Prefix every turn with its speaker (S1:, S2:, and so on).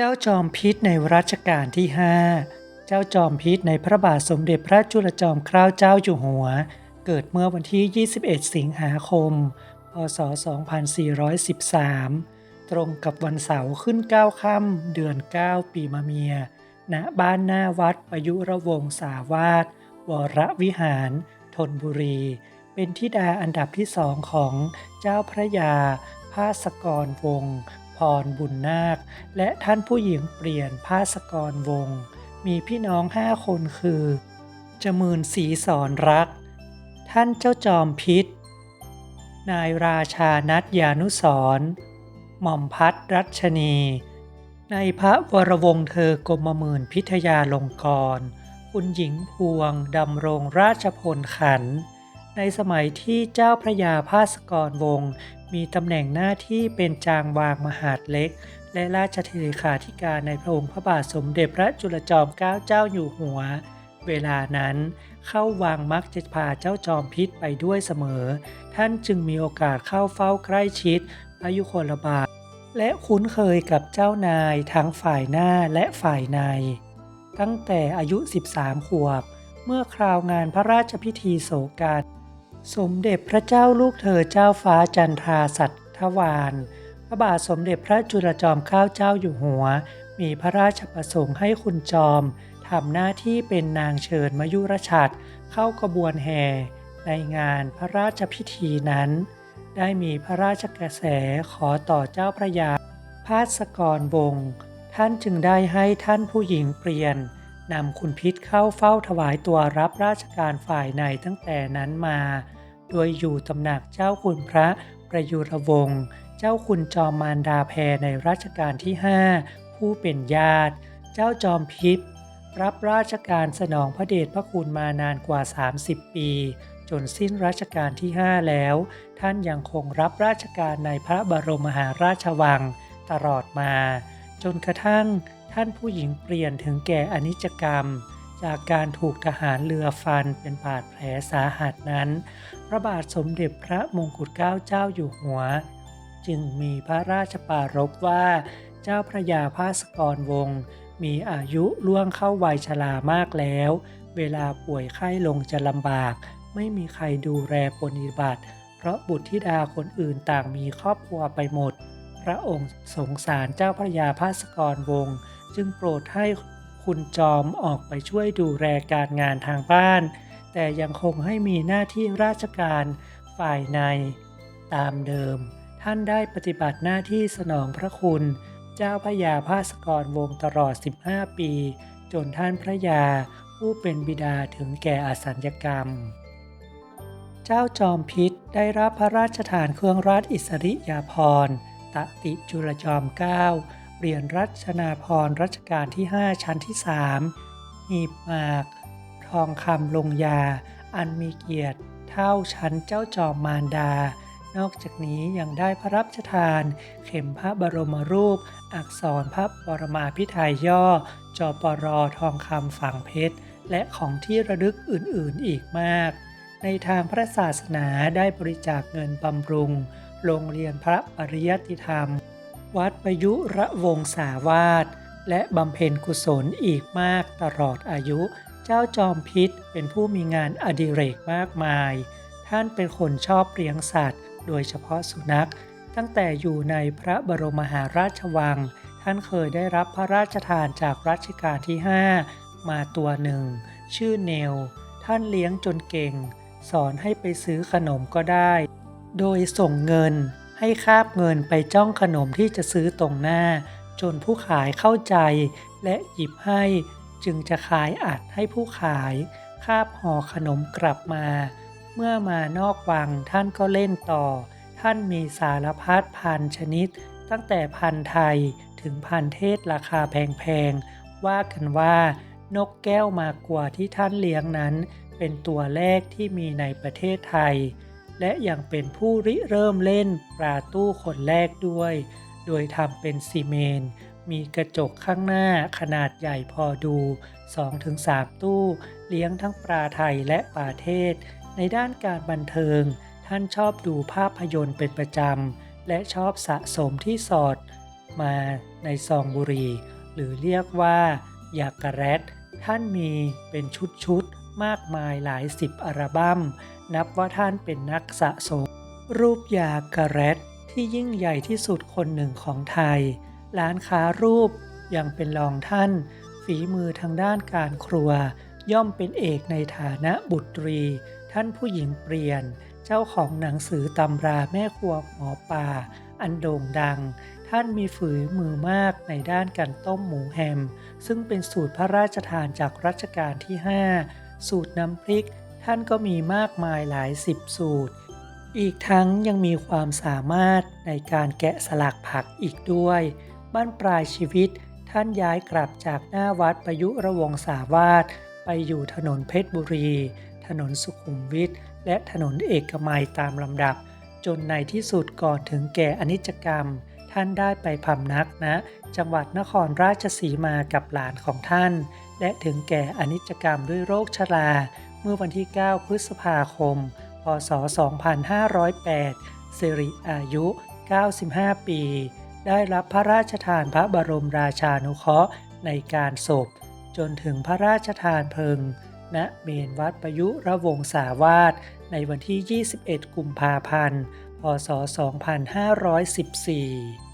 S1: เจ้าจอมพิษในรัชกาลที่5เจ้าจอมพิษในพระบาทสมเด็จพระจุลจอมเกล้าเจ้าอยู่หัว เกิดเมื่อวันที่ 21 สิงหาคม พศ 2413 ตรงกับวันเสาร์ขึ้น 9 ค่ำเดือน 9 ปีมะเมีย ณ บ้านหน้าวัดประยุรวงศาวาสวรวิหารธนบุรี เป็นธิดาอันดับที่สองของเจ้าพระยาภาสกรวงศ์ พรบุญนาค และท่านผู้หญิงเปลี่ยนภาสกรวง มีพี่น้องห้าคนคือจมื่นศรีสอนรัก ท่านเจ้าจอมพิษ นายราชานัทยานุสรหม่อมพัดรัชนี ในพระวรวงศ์เธอกรมหมื่นพิทยาลงกร คุณหญิงพวงดำรงราชพลขัน ในสมัยที่เจ้าพระยาภาสกรวง มีตำแหน่งหน้าที่เป็นจางวางมหาดเล็ก และราชเลขาธิการในพระองค์พระบาทสมเด็จพระจุลจอมเกล้าเจ้าอยู่หัว เวลานั้นเข้าวังมักจะพาเจ้าจอมพิษไปด้วยเสมอ ท่านจึงมีโอกาสเข้าเฝ้าใกล้ชิดพระยุคลบาท และคุ้นเคยกับเจ้านายทั้งฝ่ายหน้าและฝ่ายใน ตั้งแต่อายุ 13 ขวบ เมื่อคราวงานพระราชพิธีโศกา สมเด็จพระเจ้าลูกเธอเจ้าฟ้าจันทราสัตถวานพระบาทสมเด็จพระจุลจอมเกล้าเจ้าอยู่หัว มีพระราชประสงค์ให้คุณจอมทำหน้าที่เป็นนางเชิญมายุรชัดเข้ากระบวนแห่ ในงานพระราชพิธีนั้น ได้มีพระราชกระแสขอต่อเจ้าพระยาภาสกรวงศ์ท่านจึงได้ให้ท่านผู้หญิงเปลี่ยนนำคุณพิษเข้าเฝ้าถวายตัวรับราชการฝ่ายในตั้งแต่นั้นมา โดยอยู่ตำหนักเจ้าคุณพระประยุรวงศ์ เจ้าคุณจอมมารดาแพรในรัชกาลที่ 5 ผู้เป็นญาติ เจ้าจอมพิษรับราชการสนองพระเดชพระคุณมานานกว่า 30 ปี จนสิ้นรัชกาลที่ 5 แล้ว ท่านยังคงรับราชการในพระบรมมหาราชวังตลอดมา จนกระทั่งท่านผู้หญิงเปลี่ยนถึงแก่อนิจกรรม จากการถูกทหารเรือฟันเป็นบาดแผลสาหัสนั้น พระบาทสมเด็จพระมงกุฎเกล้าเจ้าอยู่หัว จึงมีพระราชปารภว่า เจ้าพระยาภาสกรวงศ์มีอายุล่วงเข้าวัยชรามากแล้ว เวลาป่วยไข้ลงจะลำบาก ไม่มีใครดูแลปฏิบัติ เพราะบุตรธิดาคนอื่นต่างมีครอบครัวไปหมด พระองค์สงสารเจ้าพระยาภาสกรวงศ์จึงโปรดให้ คุณจอมออกไปช่วยดูแลการงานทางบ้าน แต่ยังคงให้มีหน้าที่ราชการฝ่ายใน ตามเดิม ท่านได้ปฏิบัติหน้าที่สนองพระคุณ เจ้าพระยาภาสกรวงตลอด 15 ปี จนท่านพระยาผู้เป็นบิดาถึงแก่อสัญญกรรม เจ้าจอมพิษได้รับพระราชทานเครื่องราชอิสริยาภรณ์ตติจุลจอมเกล้า เปลี่ยนรัชนาพรรัชกาลที่ 5 ชั้นที่ 3 หีบหมาก ทองคำลงยา อันมีเกียรติเท่าชั้นเจ้าจอมมารดา นอกจากนี้ยังได้พระรับชทาน เข็มพระบรมรูป อักษรพระปรมาพิไทยย่อ จอปรทองคำฝังเพชร และของที่ระลึกอื่นๆอีกมาก ในทางพระศาสนาได้บริจาคเงินบำรุง โรงเรียนพระปริยติธรรม วัดประยุระวงศาวาสและบำเพ็ญกุศลอีกมากตลอดอายุ เจ้าจอมพิษเป็นผู้มีงานอดิเรกมากมาย ท่านเป็นคนชอบเลี้ยงสัตว์ โดยเฉพาะสุนัข ตั้งแต่อยู่ในพระบรมมหาราชวัง ท่านเคยได้รับพระราชทานจากรัชกาลที่ 5 มาตัวหนึ่ง ชื่อเนล ท่านเลี้ยงจนเก่ง สอนให้ไปซื้อขนมก็ได้ โดยส่งเงิน ให้คาบเงินไปจ้องขนมที่จะซื้อตรงหน้า จนผู้ขายเข้าใจ และหยิบให้ จึงจะขายอัดให้ผู้ขาย คาบห่อขนมกลับมา เมื่อมานอกวังท่านก็เล่นต่อ ท่านมีสารพัดพันชนิด ตั้งแต่พันไทยถึงพันเทศราคาแพงๆ ว่ากันว่านกแก้วมากกว่าที่ท่านเลี้ยงนั้น เป็นตัวแรกที่มีในประเทศไทย และยังเป็นผู้ริเริ่มเล่นปลาตู้คนแรกด้วย โดยทำเป็นซีเมนต์มีกระจกข้างหน้าขนาดใหญ่พอดู 2-3 ตู้ เลี้ยงทั้งปลาไทยและปลาเทศ ในด้านการบันเทิง ท่านชอบดูภาพยนตร์เป็นประจำ และชอบสะสมที่สอด มาในซองบุหรี่หรือเรียกว่ายากาแรตท่านมีเป็นชุดๆ มากมายหลายสิบอัลบั้ม นับว่าท่านเป็นนักสะสม รูปยากาแรตที่ยิ่งใหญ่ที่สุดคนหนึ่งของไทย ร้านค้ารูปยังเป็นรองท่าน ฝีมือทางด้านการครัว ย่อมเป็นเอกในฐานะบุตรี ท่านผู้หญิงเปลี่ยน เจ้าของหนังสือตำราแม่ครัวหมอป่า อันโด่งดัง ท่านมีฝีมือมากในด้านการต้มหมูแฮม ซึ่งเป็นสูตรพระราชทานจากรัชกาลที่ 5 สูตรน้ำพริก ท่านก็มีมากมายหลายสิบสูตร อีกทั้งยังมีความสามารถในการแกะสลักผักอีกด้วย บ้านปลายชีวิตท่านย้ายกลับจากหน้าวัดประยุระวงศาวาสไปอยู่ถนนเพชรบุรี ถนนสุขุมวิทและถนนเอกมัยตามลำดับ จนในที่สุดก่อนถึงแก่อนิจกรรม ท่านได้ไปพำนักณนะจังหวัดนครราชสีมากับหลานของท่าน และถึงแก่อนิจกรรมด้วยโรคชรา เมื่อวันที่ 9 พฤษภาคม พศ 2508สิริอายุ 95 ปี ได้รับพระราชทานพระบรมราชานุเคราะห์ในการศพ จนถึงพระราชทานเพลิงณเมนวัดประยุระวงศาวาสในวันที่ 21 กุมภาพันธ์พศ 2514